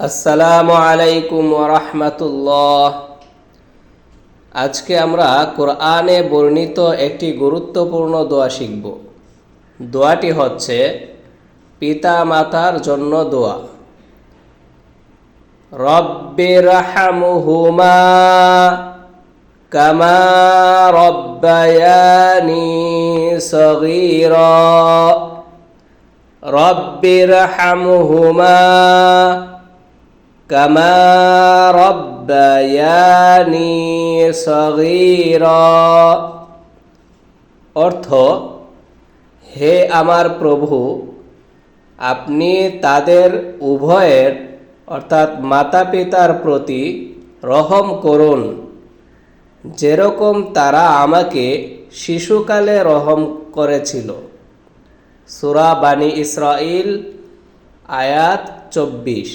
আসসালামু আলাইকুম ওরহমতুল্লাহ আজকে আমরা কোরআনে বর্ণিত একটি গুরুত্বপূর্ণ দোয়া শিখব। দোয়াটি হচ্ছে পিতা মাতার জন্য দোয়া। রব্বির কামা রব্বায়ানি সগীরা রব্বির হামুহুমা কামা রব্বায়ানি সগীরা অর্থ, হে আমার প্রভু, আপনি তাদের উভয়ের অর্থাৎ মাতা পিতার প্রতি রহম করুন। যেরকম তারা আমাকে শিশুকালে রহম করেছিল। সুরা বাণী ইসরাইল আয়াত চব্বিশ।